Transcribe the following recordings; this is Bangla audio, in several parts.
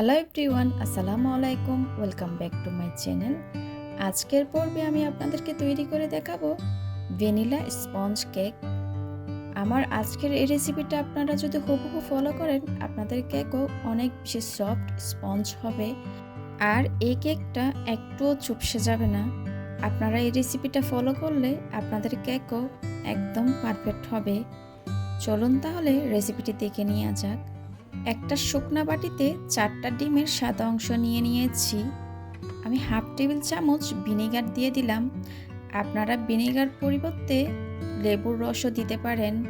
হ্যালো এভরিওয়ান আসসালামু আলাইকুম welcome back to my channel আজকের পর্বে আমি আপনাদেরকে তৈরি করে দেখাবো ভ্যানিলা স্পঞ্জ কেক। আমার আজকের এই রেসিপিটা আপনারা যদি হুবহু ফলো করেন, আপনাদের কেকও অনেক বেশি সফট স্পঞ্জ হবে। আর এই কেকটা একটুও চুপসে যাবে না। আপনারা এই রেসিপিটা ফলো করলে আপনাদের কেকও একদম পারফেক্ট হবে। চলুন তাহলে রেসিপিটি দেখে নেওয়া যাক। একটা শুকনা বাটিতে চারটা ডিমের সাদা অংশ নিয়ে নিয়েছি। আমি হাফ টেবিল চামচ ভিনেগার দিয়ে দিলাম। আপনারা ভিনেগার পরিবর্তে লেবুর রসও দিতে পারেন।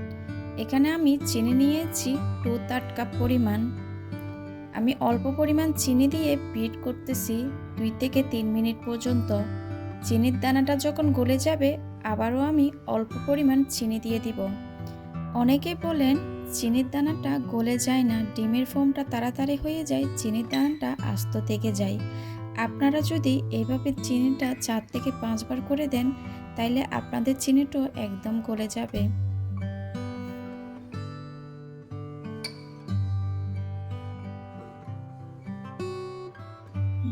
এখানে আমি চিনি নিয়েছি টু থার্ড কাপ পরিমাণ। আমি অল্প পরিমাণ চিনি দিয়ে বিট করতেছি দুই থেকে তিন মিনিট পর্যন্ত। চিনির দানাটা যখন গলে যাবে, আবারও আমি অল্প পরিমাণ চিনি দিয়ে দিব। অনেকে বলেন চিনির দানাটা গলে যায় না, ডিমের ফোমটা তাড়াতাড়ি হয়ে যায়, চিনির দানাটা আস্ত থেকে যায়। আপনারা যদি এইভাবে চিনিটা চার থেকে পাঁচবার করে দেন, তাইলে আপনাদের চিনিটাও একদম গলে যাবে।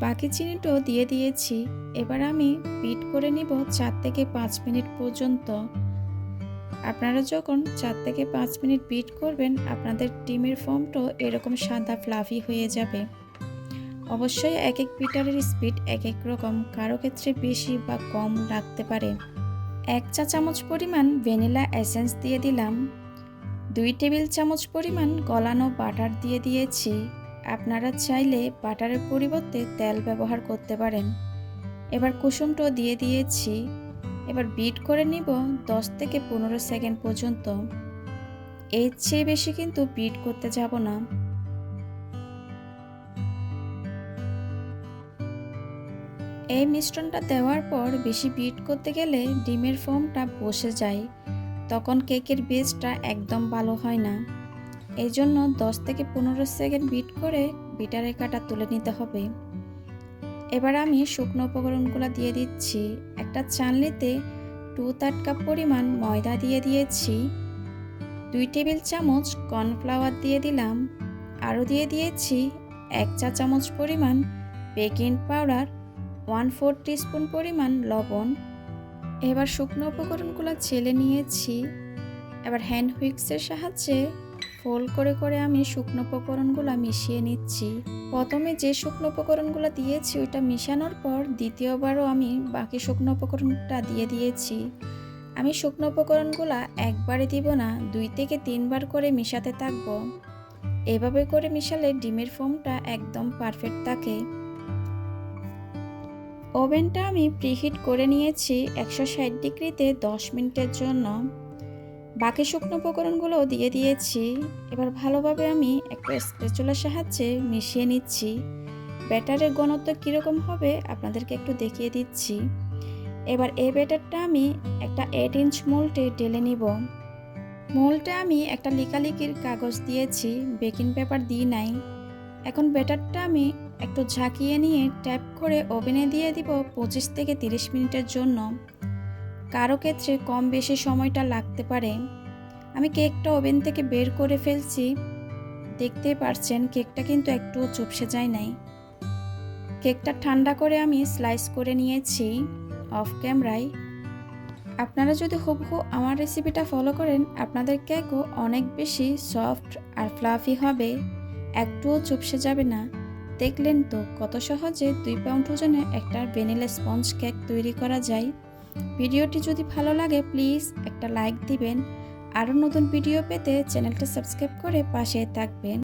বাকি চিনিটাও দিয়ে দিয়েছি। এবার আমি বিট করে নিব চার থেকে পাঁচ মিনিট পর্যন্ত। আপনারা যখন চার থেকে পাঁচ মিনিট বিট করবেন, আপনাদের ডিমের ফর্মটাও এরকম সাদা ফ্লাফি হয়ে যাবে। অবশ্যই এক এক বিটারের স্পিড এক এক রকম, কারও ক্ষেত্রে বেশি বা কম লাগতে পারে। এক চা চামচ পরিমাণ ভ্যানিলা এসেন্স দিয়ে দিলাম। দুই টেবিল চামচ পরিমাণ গলানো বাটার দিয়ে দিয়েছি। আপনারা চাইলে বাটারের পরিবর্তে তেল ব্যবহার করতে পারেন। এবার কুসুমটাও দিয়ে দিয়েছি। এবার বিট করে নিব দশ থেকে পনেরো সেকেন্ড পর্যন্ত। এর চেয়ে বেশি কিন্তু বিট করতে যাব না। এই মিশ্রণটা দেওয়ার পর বেশি বিট করতে গেলে ডিমের ফোমটা বসে যায়। তখন কেকের বেসটা একদম ভালো হয় না। এই জন্য দশ থেকে পনেরো সেকেন্ড বিট করে বিটারের কাটা তুলে নিতে হবে। এবার আমি শুকনো উপকরণগুলো দিয়ে দিচ্ছি। একটা চানলিতে টু থার্ড কাপ পরিমাণ ময়দা দিয়ে দিয়েছি। দুই টেবিল চামচ কর্নফ্লাওয়ার দিয়ে দিলাম। আরও দিয়ে দিয়েছি এক চা চামচ পরিমাণ baking powder, one four teaspoon পরিমাণ লবণ। এবার শুকনো উপকরণগুলো ছেলে নিয়েছি। এবার হ্যান্ড হুইক্সের সাহায্যে ফোল্ড করে করে আমি শুকনো উপকরণগুলো মিশিয়ে নিচ্ছি। প্রথমে যে শুকনো উপকরণগুলো দিয়েছি ওইটা মিশানোর পর দ্বিতীয়বারও আমি বাকি শুকনো উপকরণটা দিয়ে দিয়েছি। আমি শুকনো উপকরণগুলো একবারে দিব না, দুই থেকে তিনবার করে মিশাতে থাকব। এভাবে করে মিশালে ডিমের ফোমটা একদম পারফেক্ট থাকে। ওভেনটা আমি প্রিহিট করে নিয়েছি একশো ষাট ডিগ্রিতে দশ মিনিটের জন্য। বাকি শুকনো উপকরণগুলো দিয়ে দিয়েছি। এবার ভালোভাবে আমি একটা স্পেচুলার সাহায্যে মিশিয়ে নিচ্ছি। ব্যাটারের ঘনত্ব কীরকম হবে আপনাদেরকে একটু দেখিয়ে দিচ্ছি। এবার এই ব্যাটারটা আমি একটা এইট ইঞ্চ মোল্টে ঢেলে নিব। মোল্টে আমি একটা লিকালিকির কাগজ দিয়েছি বেকিং পেপার দিই নাই। এখন ব্যাটারটা আমি একটু ঝাঁকিয়ে নিয়ে ট্যাপ করে ওভেনে দিয়ে দিব পঁচিশ থেকে তিরিশ মিনিটের জন্য। কারও ক্ষেত্রে কম বেশি সময়টা লাগতে পারে। আমি কেকটা ওভেন থেকে বের করে ফেলছি। দেখতেই পারছেন, কেকটা কিন্তু একটুও চুপসে যায় নাই। কেকটা ঠান্ডা করে আমি স্লাইস করে নিয়েছি অফ ক্যামেরায়। আপনারা যদি হুবহু আমার রেসিপিটা ফলো করেন, আপনাদের কেকও অনেক বেশি সফট আর ফ্লাফি হবে। একটুও চুপসে যাবে না। দেখলেন তো কত সহজে দুই পাউন্ড ওজনে একটা ভ্যানিলা স্পঞ্জ কেক তৈরি করা যায়। ভিডিওটি যদি ভালো লাগে, প্লিজ একটা লাইক দিবেন। আরও নতুন ভিডিও পেতে চ্যানেলটা সাবস্ক্রাইব করে পাশে থাকবেন।